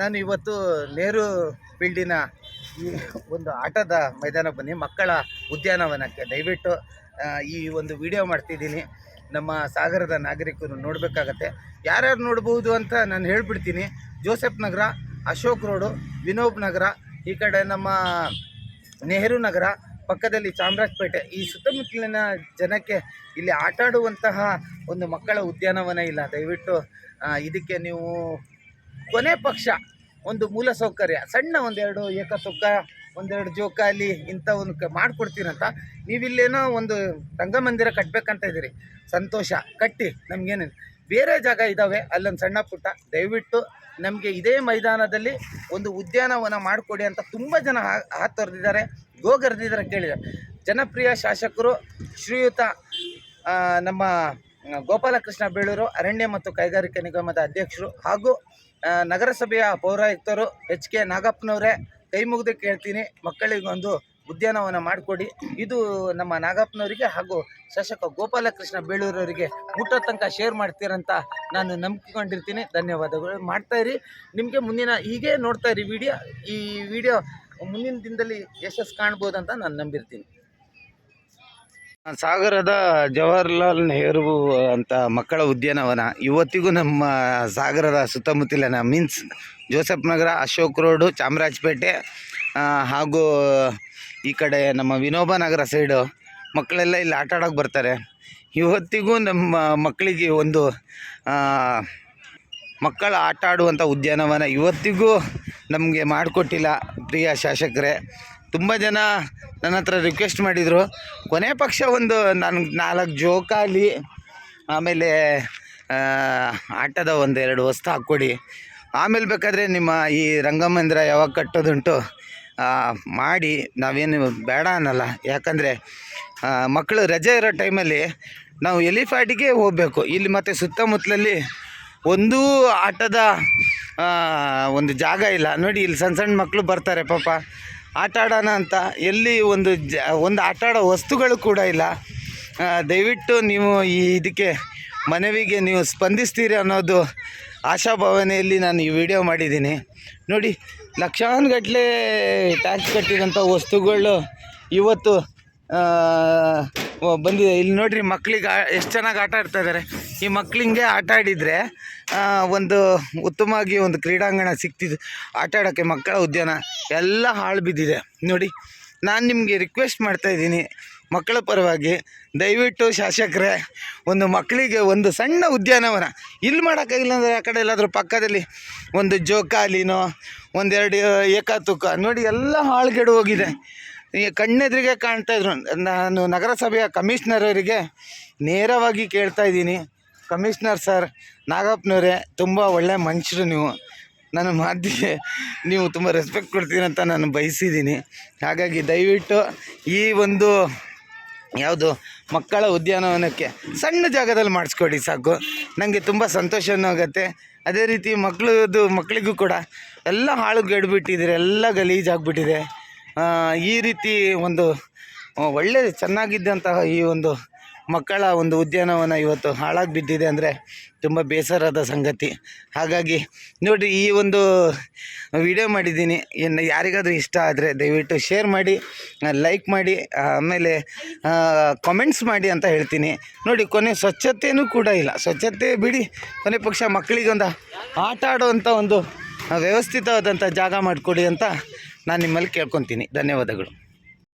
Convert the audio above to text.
ನಾನು ಇವತ್ತು ನೆಹರು ಫೀಲ್ಡಿನ ಈ ಒಂದು ಆಟದ ಮೈದಾನಕ್ಕೆ ಬನ್ನಿ. ಮಕ್ಕಳ ಉದ್ಯಾನವನಕ್ಕೆ. ದಯವಿಟ್ಟು ಈ ಒಂದು ವಿಡಿಯೋ ಮಾಡ್ತಿದ್ದೀನಿ. ನಮ್ಮ ಸಾಗರದ ನಾಗರಿಕರು ನೋಡಬೇಕಾಗತ್ತೆ. ಯಾರ್ಯಾರು ನೋಡ್ಬೋದು ಅಂತ ನಾನು ಹೇಳ್ಬಿಡ್ತೀನಿ. ಜೋಸೆಫ್ ನಗರ, ಅಶೋಕ್ ರೋಡು, ವಿನೋಬ್ ನಗರ, ಈ ಕಡೆ ನಮ್ಮ ನೆಹರು ನಗರ, ಪಕ್ಕದಲ್ಲಿ ಚಾಮರಾಜಪೇಟೆ. ಈ ಸುತ್ತಮುತ್ತಲಿನ ಜನಕ್ಕೆ ಇಲ್ಲಿ ಆಟ ಆಡುವಂತಹ ಒಂದು ಮಕ್ಕಳ ಉದ್ಯಾನವನ ಇಲ್ಲ. ದಯವಿಟ್ಟು ಇದಕ್ಕೆ ನೀವು ಕೊನೆ ಪಕ್ಷ, ಒಂದು ಮೂಲ ಸೌಕರ್ಯ, ಸಣ್ಣ ಒಂದೆರಡು ಏಕತುಕ್ಕ ಒಂದೆರಡು ಜೋಕಾಲಿ ಇಂಥ ಒಂದು ಮಾಡಿಕೊಡ್ತೀರಂತ ನೀವಿಲ್ಲೇನೋ ಒಂದು ರಂಗಮಂದಿರ ಕಟ್ಟಬೇಕಂತ ಇದ್ದೀರಿ. ಸಂತೋಷ, ಕಟ್ಟಿ, ನಮಗೇನು ಬೇರೆ ಜಾಗ ಇದ್ದಾವೆ ಅಲ್ಲೊಂದು ಸಣ್ಣ ಪುಟ್ಟ, ದಯವಿಟ್ಟು ನಮಗೆ ಇದೇ ಮೈದಾನದಲ್ಲಿ ಒಂದು ಉದ್ಯಾನವನ ಮಾಡಿಕೊಡಿ ಅಂತ ತುಂಬ ಜನ ಹಾತೊರೆದಿದ್ದಾರೆ ಗೋಗರೆದಿದ್ದಾರೆ ಕೇಳಿದ್ದಾರೆ. ಜನಪ್ರಿಯ ಶಾಸಕರು, ಶ್ರೀಯುತ ನಮ್ಮ ಗೋಪಾಲಕೃಷ್ಣ ಬೇಳೂರು, ಅರಣ್ಯ ಮತ್ತು ಕೈಗಾರಿಕಾ ನಿಗಮದ ಅಧ್ಯಕ್ಷರು ಹಾಗೂ ನಗರಸಭೆಯ ಪೌರಾಯುಕ್ತರು ಎಚ್ ಕೆ ನಾಗಪ್ಪನವರೇ ಕೈ ಮುಗಿದು ಕೇಳ್ತೀನಿ. ಮಕ್ಕಳಿಗೊಂದು ಉದ್ಯಾನವನ ಮಾಡಿಕೊಡಿ. ಇದು ನಮ್ಮ ನಾಗಪ್ಪನವರಿಗೆ ಹಾಗೂ ಶಾಸಕ ಗೋಪಾಲಕೃಷ್ಣ ಬೇಳೂರವರಿಗೆ ಊಟ ತನಕ ಶೇರ್ ಮಾಡ್ತೀರಂತ ನಾನು ನಂಬಿಕೊಂಡಿರ್ತೀನಿ. ಧನ್ಯವಾದಗಳು. ಮಾಡ್ತಾ ಇರಿ. ನಿಮಗೆ ಮುಂದಿನ ಹೀಗೆ ನೋಡ್ತಾ ಇರಿ ವಿಡಿಯೋ. ಈ ವಿಡಿಯೋ ಮುಂದಿನ ದಿನದಲ್ಲಿ ಯಶಸ್ಸು ಕಾಣ್ಬೋದಂತ ನಾನು ನಂಬಿರ್ತೀನಿ. ಸಾಗರದ ಜವಾಹರ್ಲಾಲ್ ನೆಹರು ಅಂತ ಮಕ್ಕಳ ಉದ್ಯಾನವನ. ಇವತ್ತಿಗೂ ನಮ್ಮ ಸಾಗರದ ಸುತ್ತಮುತ್ತಲಿನ means Joseph Nagar, Ashok road, Chamarajpet ಹಾಗೂ ಈ ಕಡೆ ನಮ್ಮ ವಿನೋಬ ನಗರ ಸೈಡು ಮಕ್ಕಳೆಲ್ಲ ಇಲ್ಲಿ ಆಟ ಆಡೋಕೆ ಬರ್ತಾರೆ. ಇವತ್ತಿಗೂ ನಮ್ಮ ಮಕ್ಕಳಿಗೆ ಒಂದು ಮಕ್ಕಳ ಆಟ ಆಡುವಂಥ ಉದ್ಯಾನವನ. ಇವತ್ತಿಗೂ ನಮಗೆ ಮಾಡಿಕೊಟ್ಟಿಲ್ಲ ಪ್ರಿಯ ಶಾಸಕರೇ. ತುಂಬ ಜನ ನನ್ನ ಹತ್ರ ರಿಕ್ವೆಸ್ಟ್ ಮಾಡಿದರು. ಕೊನೆ ಪಕ್ಷ ಒಂದು ನನಗೆ ನಾಲ್ಕು ಜೋಕಾಲಿ ಆಮೇಲೆ ಆಟದ ಆಟದ ಒಂದೆರಡು ವಸ್ತು ಹಾಕ್ಕೊಡಿ. ಆಮೇಲೆ ಬೇಕಾದರೆ ನಿಮ್ಮ ಈ ರಂಗಮಂದಿರ ಯಾವಾಗ ಕಟ್ಟೋದುಂಟು ಮಾಡಿ. ನಾವೇನು ಬೇಡ ಅನ್ನಲ್ಲ. ಯಾಕಂದರೆ ಮಕ್ಕಳು ರಜೆ ಇರೋ ಟೈಮಲ್ಲಿ ನಾವು ಎಲಿಫ್ಯಾಟಿಗೆ ಹೋಗಬೇಕು. ಇಲ್ಲಿ ಮತ್ತು ಸುತ್ತಮುತ್ತಲಲ್ಲಿ ಒಂದೂ ಆಟದ ಒಂದು ಜಾಗ ಇಲ್ಲ. ನೋಡಿ, ಇಲ್ಲಿ ಸಣ್ಣ ಸಣ್ಣ ಮಕ್ಕಳು ಬರ್ತಾರೆ ಪಾಪ. ಆಟ ಆಡೋಣ ಅಂತ. ಎಲ್ಲಿ ಒಂದು ಜ, ಒಂದು ಆಟ ಆಡೋ ವಸ್ತುಗಳು ಕೂಡ ಇಲ್ಲ. ದಯವಿಟ್ಟು ನೀವು ಈ ಇದಕ್ಕೆ ಮನವಿಗೆ ನೀವು ಸ್ಪಂದಿಸ್ತೀರಿ ಅನ್ನೋದು ಆಶಾಭಾವನೆಯಲ್ಲಿ ನಾನು ಈ ವಿಡಿಯೋ ಮಾಡಿದ್ದೀನಿ. ನೋಡಿ, ಲಕ್ಷಾನುಗಟ್ಟಲೆ ಟ್ಯಾಕ್ಸ್ ಕಟ್ಟಿರೋಂಥ ವಸ್ತುಗಳು ಇವತ್ತು ಬಂದಿದೆ. ಇಲ್ಲಿ ನೋಡಿರಿ ಮಕ್ಕಳಿಗೆ ಎಷ್ಟು ಚೆನ್ನಾಗಿ ಆಟ ಆಡ್ತಾ ಇದ್ದಾರೆ ಈ ಮಕ್ಕಳಿಗೆ ಆಟ ಆಡಿದರೆ ಒಂದು ಉತ್ತಮವಾಗಿ ಒಂದು ಕ್ರೀಡಾಂಗಣ ಸಿಗ್ತಿದ್ದು ಆಟ ಆಡೋಕ್ಕೆ ಮಕ್ಕಳ ಉದ್ಯಾನ ಎಲ್ಲ ಹಾಳು ಬಿದ್ದಿದೆ. ನೋಡಿ, ನಾನು ನಿಮಗೆ ರಿಕ್ವೆಸ್ಟ್ ಮಾಡ್ತಾ ಇದ್ದೀನಿ, ಮಕ್ಕಳ ಪರವಾಗಿ ದಯವಿಟ್ಟು ಶಾಸಕರೇ, ಒಂದು ಮಕ್ಕಳಿಗೆ ಒಂದು ಸಣ್ಣ ಉದ್ಯಾನವನ ಇಲ್ಲಿ ಮಾಡೋಕ್ಕಾಗಿಲ್ಲ ಅಂದರೆ ಆ ಕಡೆ ಎಲ್ಲಾದರೂ ಪಕ್ಕದಲ್ಲಿ ಒಂದು ಜೋಕಾಲಿನೋ, ಒಂದೆರಡು ಏಕಾತುಕ, ನೋಡಿ ಎಲ್ಲ ಹಾಳುಗೆಡು ಹೋಗಿದೆ. ಕಣ್ಣೆದುರಿಗೆ ಕಾಣ್ತಾ ಇದ್ರು. ನಾನು ನಗರಸಭೆಯ ಕಮಿಷ್ನರ್ ನೇರವಾಗಿ ಕೇಳ್ತಾ ಇದ್ದೀನಿ. ಕಮಿಷನರ್ ಸರ್ ನಾಗಪ್ಪನವರೇ, ತುಂಬ ಒಳ್ಳೆ ಮನುಷ್ಯರು ನೀವು. ನನ್ನ ಮಾತಿಗೆ ನೀವು ತುಂಬ ರೆಸ್ಪೆಕ್ಟ್ ಕೊಡ್ತೀನಿ ಅಂತ ನಾನು ಬಯಸಿದ್ದೀನಿ. ಹಾಗಾಗಿ ದಯವಿಟ್ಟು ಈ ಒಂದು ಯಾವುದು ಮಕ್ಕಳ ಉದ್ಯಾನವನಕ್ಕೆ ಸಣ್ಣ ಜಾಗದಲ್ಲಿ ಮಾಡಿಸ್ಕೊಡಿ ಸಾಕು. ನನಗೆ ತುಂಬ ಸಂತೋಷವೂ ಆಗುತ್ತೆ ಅದೇ ರೀತಿ ಮಕ್ಕಳದು ಮಕ್ಕಳಿಗೂ ಕೂಡ ಎಲ್ಲ ಹಾಳುಗೆಡ್ಬಿಟ್ಟಿದ್ದಾರೆ ಎಲ್ಲ ಗಲೀಜಾಗ್ಬಿಟ್ಟಿದೆ. ಈ ರೀತಿ ಒಂದು ಒಳ್ಳೆ ಚೆನ್ನಾಗಿದ್ದಂತಹ ಈ ಒಂದು ಮಕ್ಕಳ ಒಂದು ಉದ್ಯಾನವನ ಇವತ್ತು ಹಾಳಾಗಿ ಬಿದ್ದಿದೆ ಅಂದರೆ ತುಂಬ ಬೇಸರದ ಸಂಗತಿ. ಹಾಗಾಗಿ ನೋಡಿರಿ, ಈ ಒಂದು ವಿಡಿಯೋ ಮಾಡಿದ್ದೀನಿ. ಇನ್ನು ಯಾರಿಗಾದರೂ ಇಷ್ಟ ಆದರೆ ದಯವಿಟ್ಟು ಶೇರ್ ಮಾಡಿ ಲೈಕ್ ಮಾಡಿ, ಆಮೇಲೆ ಕಮೆಂಟ್ಸ್ ಮಾಡಿ ಅಂತ ಹೇಳ್ತೀನಿ. ನೋಡಿ, ಕೊನೆ ಸ್ವಚ್ಛತೆಯೂ ಕೂಡ ಇಲ್ಲ. ಸ್ವಚ್ಛತೆ ಬಿಡಿ. ಕೊನೆ ಪಕ್ಷ ಮಕ್ಕಳಿಗೊಂದು ಆಟ ಆಡುವಂಥ ಒಂದು ವ್ಯವಸ್ಥಿತವಾದಂಥ ಜಾಗ ಮಾಡಿಕೊಡಿ ಅಂತ ನಾನು ನಿಮ್ಮಲ್ಲಿ ಕೇಳ್ಕೊತೀನಿ. ಧನ್ಯವಾದಗಳು.